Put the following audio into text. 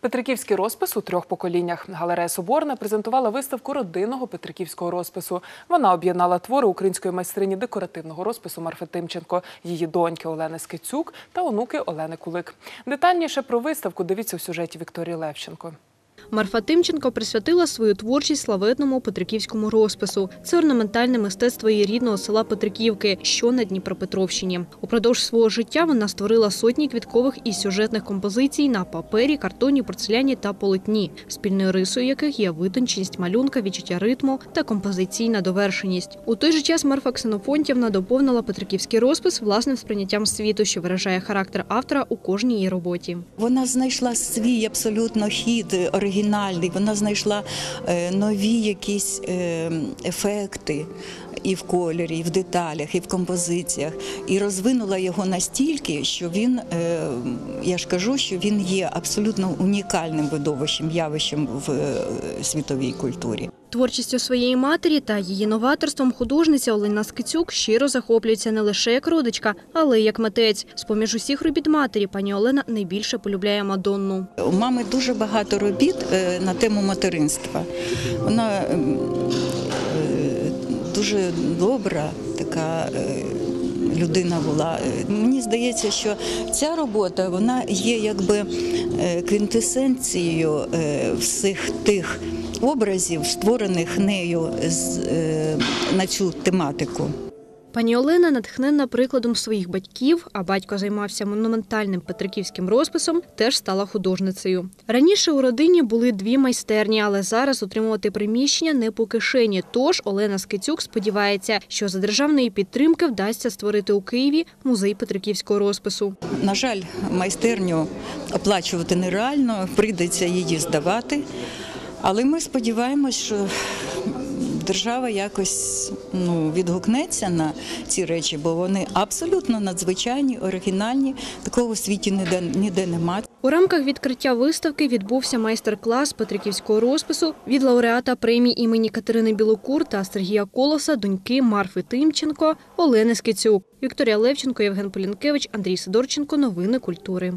Петриківський розпис у трьох поколіннях. Галерея Соборна презентувала виставку родинного петриківського розпису. Вона об'єднала твори української майстрині декоративного розпису Марфи Тимченко, її доньки Олени Скицюк та онуки Олени Кулик. Детальніше про виставку дивіться у сюжеті Вікторії Левченко. Марфа Тимченко присвятила свою творчість славетному петриківському розпису. Це орнаментальне мистецтво її рідного села Петриківки, що на Дніпропетровщині. Упродовж свого життя вона створила сотні квіткових і сюжетних композицій на папері, картоні, порцеляні та полотні, спільною рисою яких є витонченість малюнка, відчуття ритму та композиційна довершеність. У той же час Марфа Ксенофонтівна доповнила петриківський розпис власним сприйняттям світу, що виражає характер автора у кожній її роботі. Вона знайшла свій абсолютно хід е, оригінальний. Вона знайшла е, нові якісь е, ефекти і в кольорі, і в деталях, і в композиціях, і розвинула його настільки, що він, е, я ж кажу, що він є абсолютно унікальним видовищем, явищем в світовій культурі. Творчістю своєї матері та її новаторством художниця Олена Скицюк щиро захоплюється не лише як родичка, але й як митець. З поміж усіх робіт матері пані Олена найбільше полюбляє Мадонну. У мами дуже багато робіт е, на тему материнства. Вона е, дуже добра, така е, людина була. Мені здається, що ця робота вона є якби квінтесенцією всіх тих образів, створених нею е, на цю тематику. Пані Олена натхненна прикладом своїх батьків, а батько займався монументальним петриківським розписом, теж стала художницею. Раніше у родині були дві майстерні, але зараз утримувати приміщення не по кишені. Тож Олена Скицюк сподівається, що за державної підтримки вдасться створити у Києві музей петриківського розпису. На жаль, майстерню оплачувати нереально, прийдеться її здавати. Але ми сподіваємось, що держава якось ну, відгукнеться на ці речі, бо вони абсолютно надзвичайні, оригінальні. Такого в світі ніде, ніде немає. У рамках відкриття виставки відбувся майстер-клас петриківського розпису від лауреата премії імені Катерини Білокур та Сергія Колоса, доньки Марфи Тимченко, Олени Скицюк. Вікторія Левченко, Євген Полінкевич, Андрій Сидорченко. Новини культури.